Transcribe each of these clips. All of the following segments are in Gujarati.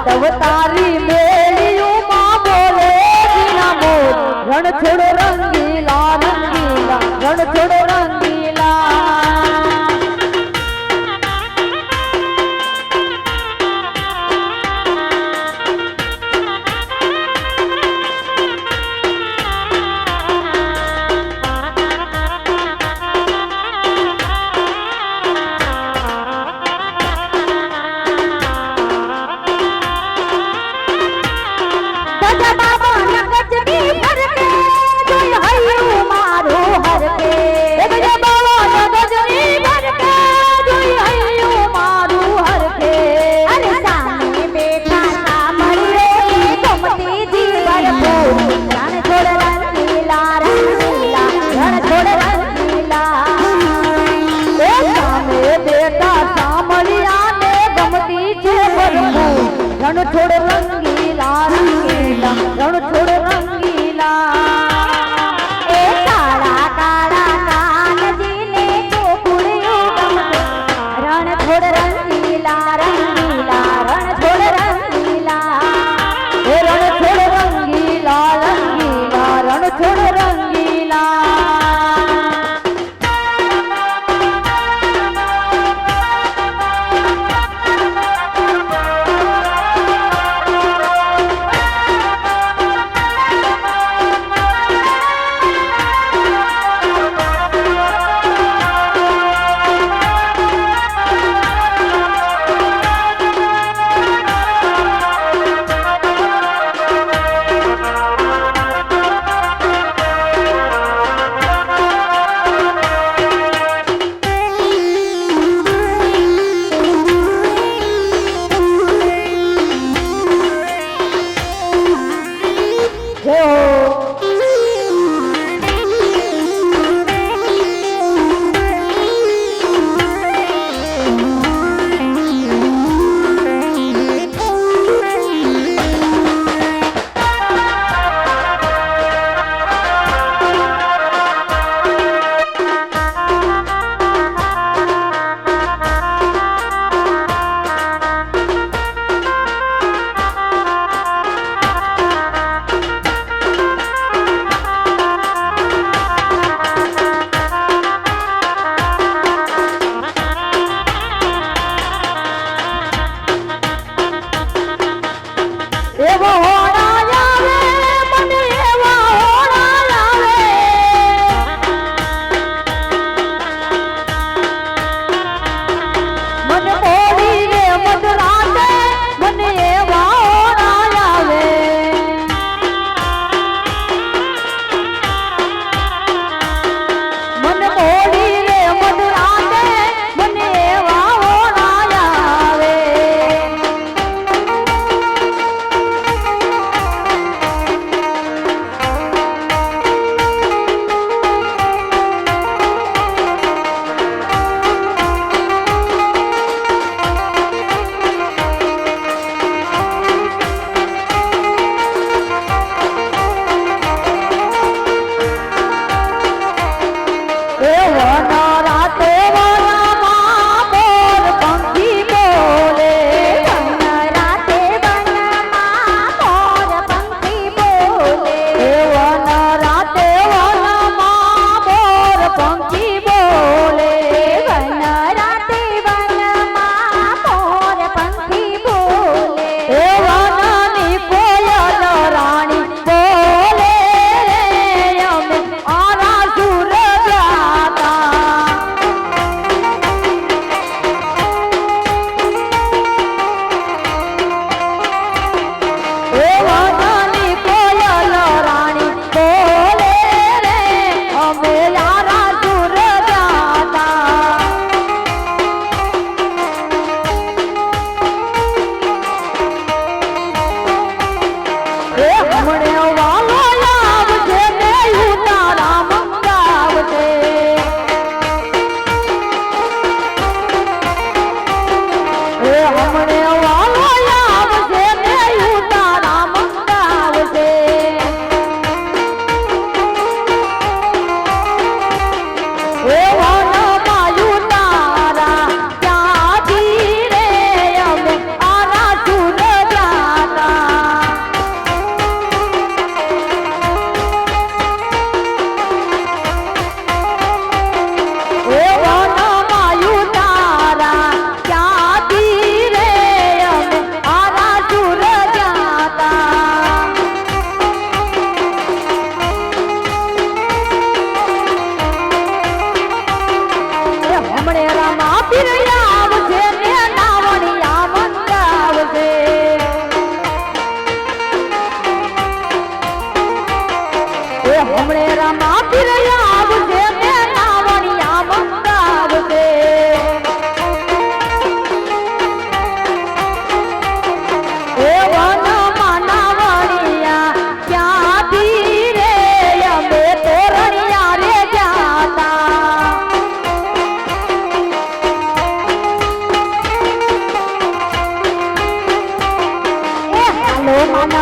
માધવ તારી મેળિયું માં બોલે જીના બોલ રણ છોડો रंगीला. 我要玩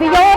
Be maravilloso.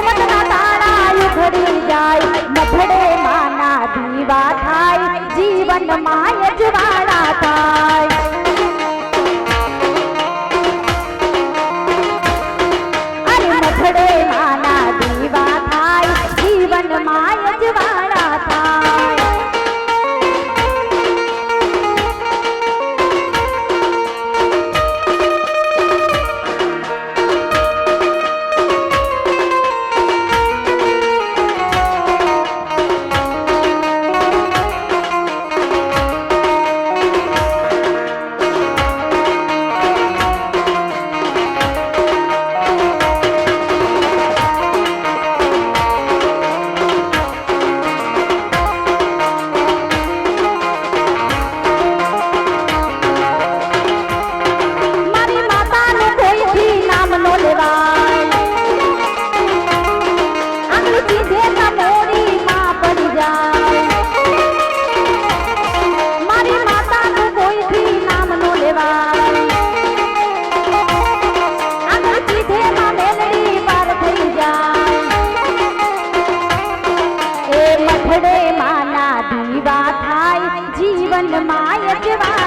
કિસ્મતના તાળા ઉઘડી જાય નફડે માના દીવા થાય જીવન માય જ્વાળા થાય. માય જવાળા